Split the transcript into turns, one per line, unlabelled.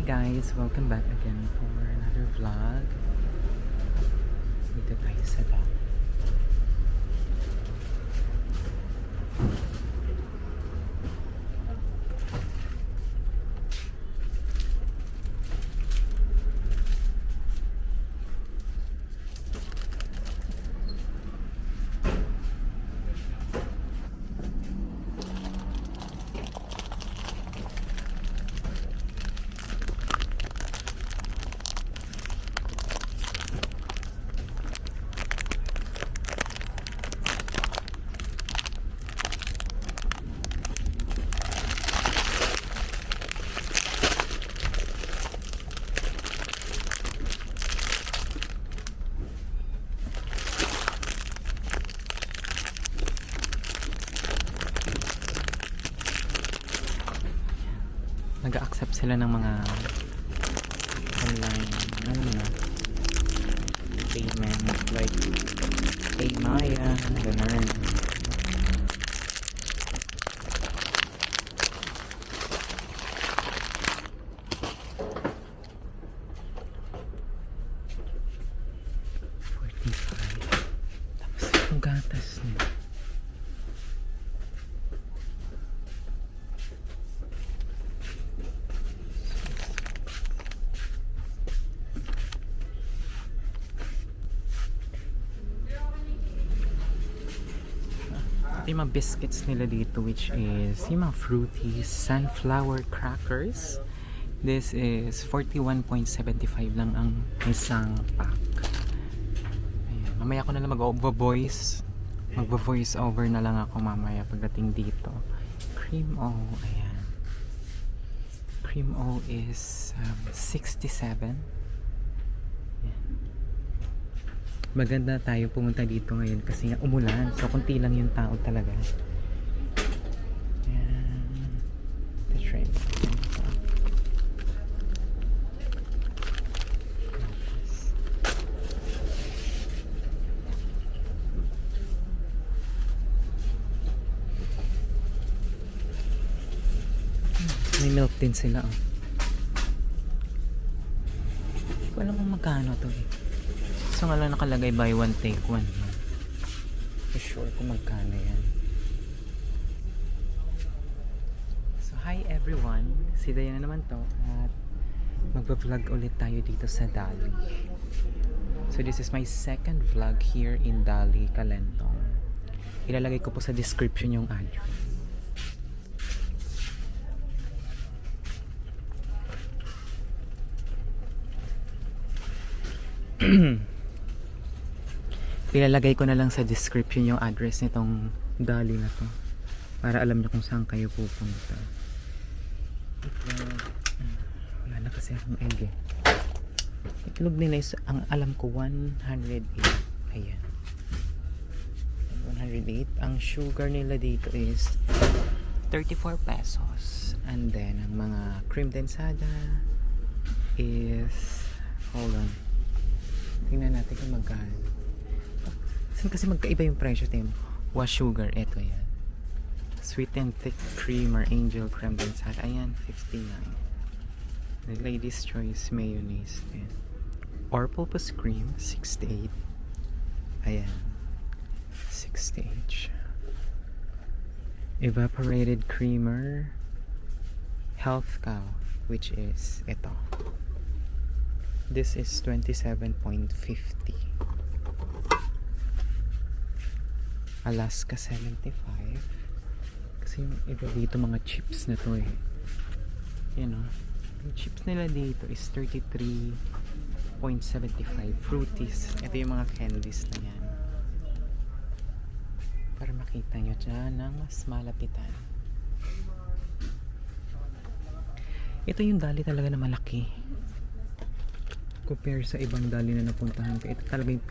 guys! Welcome back again for another vlog. Dito tayo sa dam. Nag-accept sila ng mga online, ano na, payment, like Paymaya, ganun. Tapos gatas niya. Yung mga biscuits nila dito which is yung mga fruity sunflower crackers. This is 41.75 lang ang isang pack. Ayan. Mamaya ko na lang mag-voice. Mag-voice over na lang ako mamaya pagdating dito. Cream O. Ayan. Cream O is um, 67. Ayan maganda tayo pumunta dito ngayon kasi nga umulan so konti lang yung tao talaga Ayan. the train may milk din sila oh. Hindi ko alam kung magkano to eh So nga lang nakalagay buy one take one. For sure kung magkano yan. So hi everyone. Si Diana naman to. At magpa-vlog ulit tayo dito sa Dali. So this is my second vlog here in Dali, Calentong. Ilalagay ko po sa description yung address. Ilalagay ko na lang sa description yung address nitong dali na to. Para alam nyo kung saan kayo pupunta. Wala na kasi akong egg eh. Itlog nila is, ang alam ko, 108. Ayan. 108. Ang sugar nila dito is 34 pesos. And then, ang mga cream densada is, hold on. Tingnan natin kung magkano. Saan kasi magkaiba yung presyo, Tim? Was sugar, eto yan. Sweet and thick cream or angel creme densada. Ayan, 59. The lady's choice mayonnaise din. Or-purpose cream, 68. Ayan. 68. Evaporated creamer, health cow, which is ito. This is 27.50. Alaska 75 kasi yung iba dito mga chips na to eh. Yan o yung chips nila dito is 33.75 fruities. Ito yung mga candies na yan. Para makita nyo dyan ng mas malapitan. Ito yung dali talaga na malaki. Compare sa ibang dali na napuntahan ko ito talaga yung